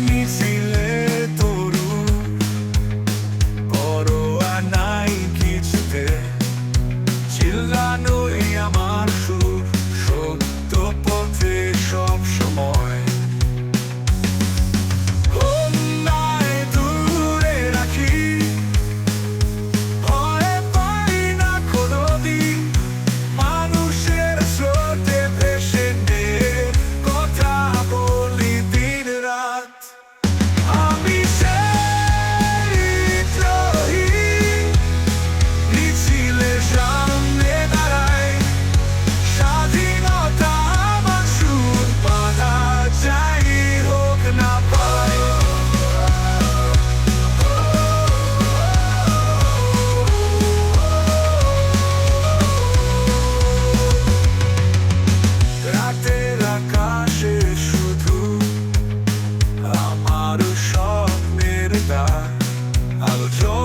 Me, see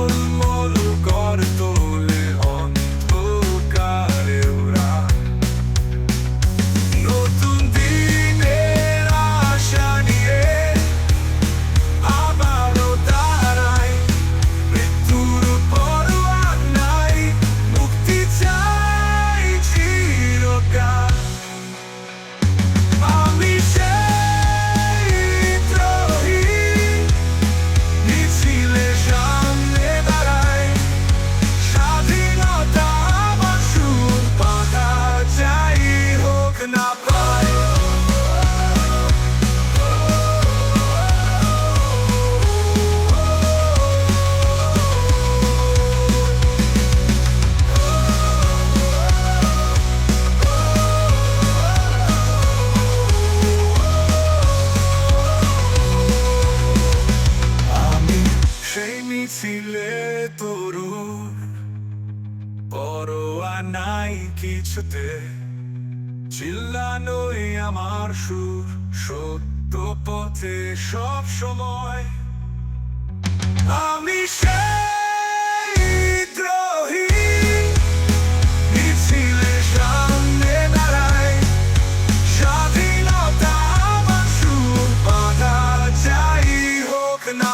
Морю ছিলে তরু, পরোয়া নাই কিছুতে। চিল্লানোই আমার সুর, সত্য পথে সব সময়। আমি সে দ্রোহী, মিছিলে স্বাধীনতা বাধা হোক না